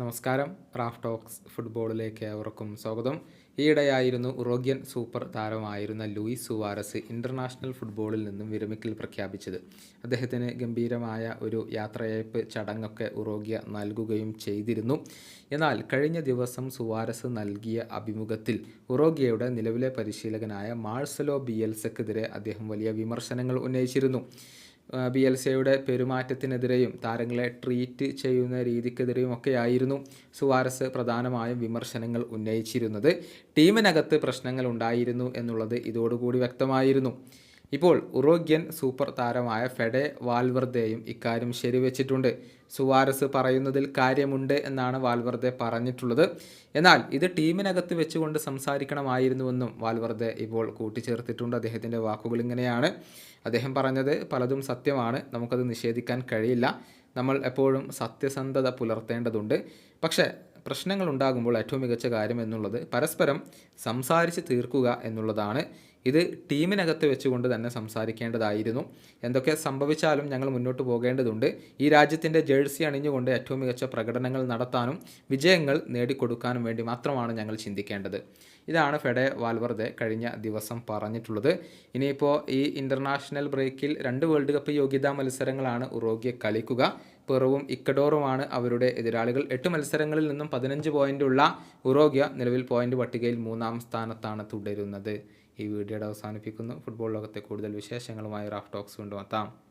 നമസ്കാരം. Raf talks ഫുട്ബോളിലേക്ക് ഏവർക്കും സ്വാഗതം. ഈയിടെയായിരുന്നു ഉറോഗ്യൻ സൂപ്പർ താരമായിരുന്ന ലൂയിസ് സുവാരസ് ഇന്റർനാഷണൽ ഫുട്ബോളിൽ നിന്നും വിരമിക്കൽ പ്രഖ്യാപിച്ചത്. അദ്ദേഹത്തിന് ഗംഭീരമായ ഒരു യാത്രയയപ്പ് ചടങ്ങൊക്കെ ഉറോഗ്യ നൽകുകയും ചെയ്തിരുന്നു. എന്നാൽ കഴിഞ്ഞ ദിവസം സുവാരസ് നൽകിയ അഭിമുഖത്തിൽ ഉറോഗ്യയുടെ നിലവിലെ പരിശീലകനായ മാഴ്സലോ ബിയൽസക്കെതിരെ അദ്ദേഹം വലിയ വിമർശനങ്ങൾ ഉന്നയിച്ചിരുന്നു. ബി എൽ സിയുടെ പെരുമാറ്റത്തിനെതിരെയും താരങ്ങളെ ട്രീറ്റ് ചെയ്യുന്ന രീതിക്കെതിരെയും ഒക്കെ ആയിരുന്നു സുവാരസ് പ്രധാനമായും വിമർശനങ്ങൾ ഉന്നയിച്ചിരുന്നത്. ടീമിനകത്ത് പ്രശ്നങ്ങൾ ഉണ്ടായിരുന്നു എന്നുള്ളത് ഇതോടുകൂടി വ്യക്തമായിരുന്നു. ഇപ്പോൾ ഉറോഗ്യൻ സൂപ്പർ താരമായ ഫെഡെ വാൽവർദെയും ഇക്കാര്യം ശരിവെച്ചിട്ടുണ്ട്. സുവാരസ് പറയുന്നതിൽ കാര്യമുണ്ട് എന്നാണ് വാൽവർദെ പറഞ്ഞിട്ടുള്ളത്. എന്നാൽ ഇത് ടീമിനകത്ത് വെച്ചുകൊണ്ട് സംസാരിക്കണമായിരുന്നുവെന്നും വാൽവർദെ ഇപ്പോൾ കൂട്ടിച്ചേർത്തിട്ടുണ്ട്. അദ്ദേഹത്തിന്റെ വാക്കുകൾ ഇങ്ങനെയാണ്. അദ്ദേഹം പറഞ്ഞത് പലതും സത്യമാണ്. നമുക്കത് നിഷേധിക്കാൻ കഴിയില്ല. നമ്മൾ എപ്പോഴും സത്യസന്ധത പുലർത്തേണ്ടതുണ്ട്. പക്ഷേ പ്രശ്നങ്ങൾ ഉണ്ടാകുമ്പോൾ ഏറ്റവും മികച്ച കാര്യം എന്നുള്ളത് പരസ്പരം സംസാരിച്ച് തീർക്കുക എന്നുള്ളതാണ്. ഇത് ടീമിനകത്ത് വെച്ചുകൊണ്ട് തന്നെ സംസാരിക്കേണ്ടതായിരുന്നു. എന്തൊക്കെ സംഭവിച്ചാലും ഞങ്ങൾ മുന്നോട്ട് പോകേണ്ടതുണ്ട്. ഈ രാജ്യത്തിന്റെ ജേഴ്സി അണിഞ്ഞുകൊണ്ട് ഏറ്റവും മികച്ച പ്രകടനങ്ങൾ നടത്താനും വിജയങ്ങൾ നേടിക്കൊടുക്കാനും വേണ്ടി മാത്രമാണ് ഞങ്ങൾ ചിന്തിക്കേണ്ടത്. ഇതാണ് ഫെഡെ വാൽവർദെ കഴിഞ്ഞ ദിവസം പറഞ്ഞിട്ടുള്ളത്. ഇനിയിപ്പോൾ ഈ ഇന്റർനാഷണൽ ബ്രേക്കിൽ രണ്ട് വേൾഡ് കപ്പ് യോഗ്യതാ മത്സരങ്ങളാണ് ഉറോഗ്യ കളിക്കുക. പെറുവും ഇക്കഡോറുമാണ് അവരുടെ എതിരാളികൾ. എട്ട് മത്സരങ്ങളിൽ നിന്നും പതിനഞ്ച് പോയിന്റുള്ള ഉറോഗ്യ നിലവിൽ പോയിന്റ് പട്ടികയിൽ മൂന്നാം സ്ഥാനത്താണ് തുടരുന്നത്. ഈ വീഡിയോയുടെ അവസാനിപ്പിക്കുന്നു. ഫുട്ബോൾ ലോകത്തെ കൂടുതൽ വിശേഷങ്ങളുമായി റാഫ് ടോക്സ് കൊണ്ടുവത്താം.